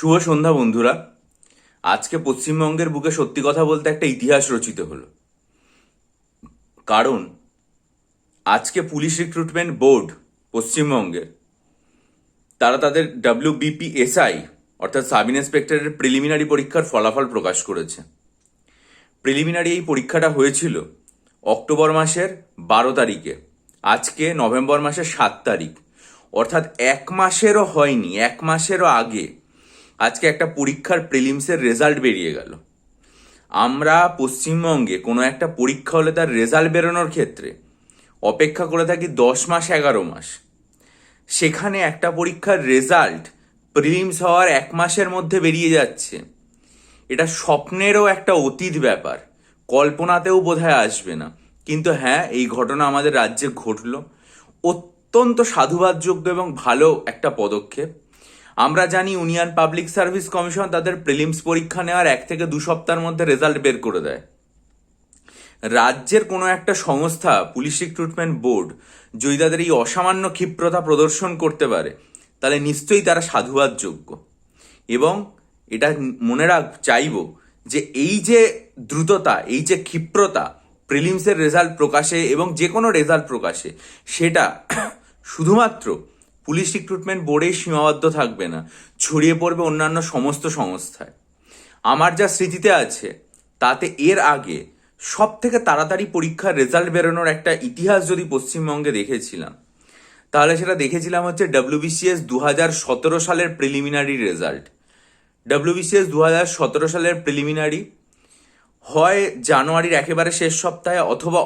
শুভ সন্ধ্যা, বন্ধুরা। আজকে পশ্চিমবঙ্গের বুকে সত্যি কথা বলতে একটা ইতিহাস রচিত হলো। কারণ, আজকে পুলিশ রিক্রুটমেন্ট বোর্ড পশ্চিমবঙ্গের, তারা তাদের ডাব্লিউবিপিএসআই অর্থাৎ সাব ইন্সপেক্টরের প্রিলিমিনারি পরীক্ষার ফলাফল প্রকাশ করেছে। প্রিলিমিনারি এই পরীক্ষাটা হয়েছিল অক্টোবর মাসের বারো তারিখে। আজকে নভেম্বর মাসের সাত তারিখ। অর্থাৎ এক মাসেরও হয়নি, এক মাসেরও আগে আজকে একটা পরীক্ষার প্রিলিমসের রেজাল্ট বেরিয়ে গেল। আমরা পশ্চিমবঙ্গে কোনো একটা পরীক্ষা হলে তার রেজাল্ট বেরোনোর ক্ষেত্রে অপেক্ষা করে থাকি দশ মাস, এগারো মাস। সেখানে একটা পরীক্ষার রেজাল্ট প্রিলিমস হওয়ার এক মাসের মধ্যে বেরিয়ে যাচ্ছে। এটা স্বপ্নেরও একটা অতীত ব্যাপার। কল্পনাতেও বোধহয় আসবে না। কিন্তু হ্যাঁ এই ঘটনা আমাদের রাজ্যে ঘটল। অত্যন্ত সাধুবাদযোগ্য এবং ভালো একটা পদক্ষেপ। আমরা জানি ইউনিয়ন পাবলিক সার্ভিস কমিশন তাদের প্রিলিমস পরীক্ষা নেওয়ার এক থেকে দু সপ্তাহের মধ্যে রেজাল্ট বের করে দেয়। রাজ্যের কোনো একটা সংস্থা পুলিশ রিক্রুটমেন্ট বোর্ড যদি তাদের এই অসামান্য ক্ষিপ্রতা প্রদর্শন করতে পারে, তাহলে নিশ্চয়ই তারা সাধুবাদযোগ্য এবং এটা মনে রাখ, চাইব যে এই যে দ্রুততা, এই যে ক্ষিপ্রতা প্রিলিমসের রেজাল্ট প্রকাশে এবং যে কোনো রেজাল্ট প্রকাশে, সেটা শুধুমাত্র পুলিশ রিক্রুটমেন্ট বোর্ডেই সীমাবদ্ধ থাকবে না। ছড়িয়ে পড়বে অন্যান্য সমস্ত সংস্থায়। আমার যা স্মৃতিতে আছে, তাতে এর আগে সব থেকে তাড়াতাড়ি পরীক্ষার রেজাল্ট বেরোনোর একটা ইতিহাস যদি পশ্চিমবঙ্গে দেখেছিলাম, তাহলে সেটা দেখেছিলাম হচ্ছে ডাব্লিউবিসিএস দু হাজার সতেরো সালের প্রিলিমিনারি রেজাল্ট ডাব্লিউবিসিএস দু হাজার সতেরো সালের প্রিলিমিনারি হয় জানুয়ারির একেবারে শেষ সপ্তাহে অথবা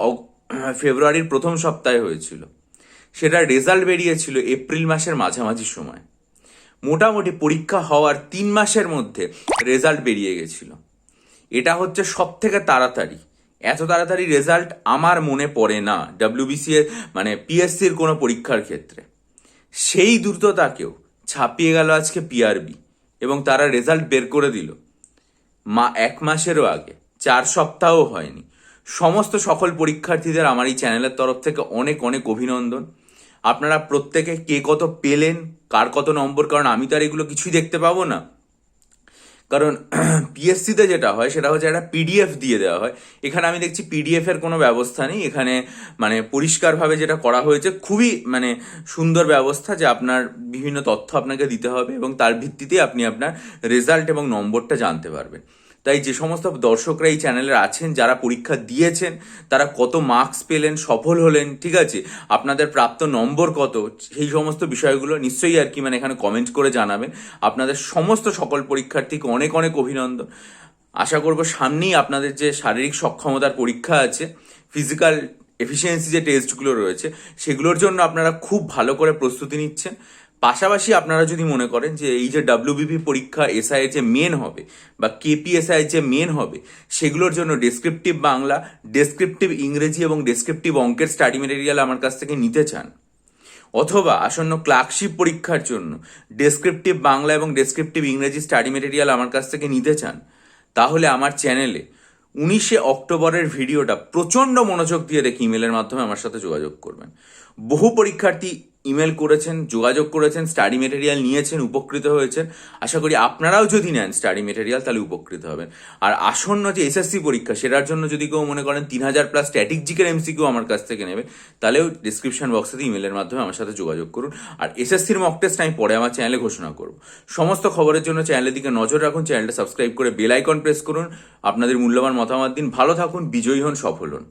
ফেব্রুয়ারির প্রথম সপ্তাহে হয়েছিল। সেটা রেজাল্ট বেরিয়েছিল এপ্রিল মাসের মাঝামাঝি সময়। মোটামুটি পরীক্ষা হওয়ার তিন মাসের মধ্যে রেজাল্ট বেরিয়ে গেছিল। এটা হচ্ছে সব থেকে তাড়াতাড়ি। এত তাড়াতাড়ি রেজাল্ট আমার মনে পড়ে না ডাব্লিউবিসি এর মানে পিএসসির কোনো পরীক্ষার ক্ষেত্রে। সেই দ্রুততাকেও ছাপিয়ে গেল আজকে পিআরবি এবং তারা রেজাল্ট বের করে দিল। মা, এক মাসেরও আগে, চার সপ্তাহও হয়নি। সমস্ত সকল পরীক্ষার্থীদের আমার এই চ্যানেলের তরফ থেকে অনেক অনেক অভিনন্দন। আপনারা প্রত্যেকে কে কত পেলেন, কার কত নম্বর, কারণ আমি তো আর এগুলো কিছুই দেখতে পাবো না। কারণ পিএসসিতে যেটা হয়, সেটা হচ্ছে একটা পিডিএফ দিয়ে দেওয়া হয়। এখানে আমি দেখছি পিডিএফ এর কোনো ব্যবস্থা নেই। এখানে মানে পরিষ্কারভাবে যেটা করা হয়েছে, খুবই মানে সুন্দর ব্যবস্থা যে আপনার বিভিন্ন তথ্য আপনাকে দিতে হবে এবং তার ভিত্তিতে আপনি আপনার রেজাল্ট এবং নম্বরটা জানতে পারবেন। তাই যে সমস্ত দর্শকরা এই চ্যানেলের আছেন, যারা পরীক্ষা দিয়েছেন, তারা কত মার্কস পেলেন, সফল হলেন, ঠিক আছে? আপনাদের প্রাপ্ত নম্বর কত? সেই সমস্ত বিষয়গুলো নিশ্চয়ই আর কি মানে এখানে কমেন্ট করে জানাবেন। আপনাদের সমস্ত সকল পরীক্ষার্থীকে অনেক অনেক অভিনন্দন। আশা করব সামনেই আপনাদের যে শারীরিক সক্ষমতার পরীক্ষা আছে ফিজিক্যাল এফিসিয়েন্সি যে টেস্টগুলো রয়েছে, সেগুলোর জন্য আপনারা খুব ভালো করে প্রস্তুতি নিচ্ছেন। পাশাপাশি আপনারা যদি মনে করেন যে এই যে ডাব্লিউবিপি পরীক্ষা এসআই যে মেন হবে বা কেপিএসআই যে মেন হবে, সেগুলোর জন্য ডেসক্রিপটিভ বাংলা ডেসক্রিপটিভ ইংরেজি এবং ডেসক্রিপটিভ অঙ্কের স্টাডি মেটেরিয়াল আমার কাছ থেকে নিতে চান। অথবা আসন্ন ক্লার্কশিপ পরীক্ষার জন্য ডেসক্রিপটিভ বাংলা এবং ডেসক্রিপটিভ ইংরেজি স্টাডি মেটেরিয়াল আমার কাছ থেকে নিতে চান, তাহলে আমার চ্যানেলে উনিশে অক্টোবরের ভিডিওটা প্রচণ্ড মনোযোগ দিয়ে রেখে ইমেলের মাধ্যমে আমার সাথে যোগাযোগ করবেন। বহু পরীক্ষার্থী ইমেল করেছেন, যোগাযোগ করেছেন, স্টাডি মেটেরিয়াল নিয়েছেন, উপকৃত হয়েছেন। আশা করি আপনারাও যদি নেন স্টাডি মেটেরিয়াল, তাহলে উপকৃত হবেন। আর আসন্ন যে এসএসসি পরীক্ষা, সেটার জন্য যদি কেউ মনে করেন তিন হাজার প্লাস স্ট্যাটিক জিকের এমসিকিউ আমার কাছ থেকে নেবে, তাহলেও ডিসক্রিপশন বক্সে ইমেলের মাধ্যমে আমার সাথে যোগাযোগ করুন। আর এসএসসির মক টেস্ট আমি পরে আমার চ্যানেলে ঘোষণা করব। সমস্ত খবরের জন্য চ্যানেলের দিকে নজর রাখুন চ্যানেলটা সাবস্ক্রাইব করে বেল আইকন প্রেস করুন। আপনাদের মূল্যবান মতামত দিন। ভালো থাকুন, বিজয়ী হন, সফল হন।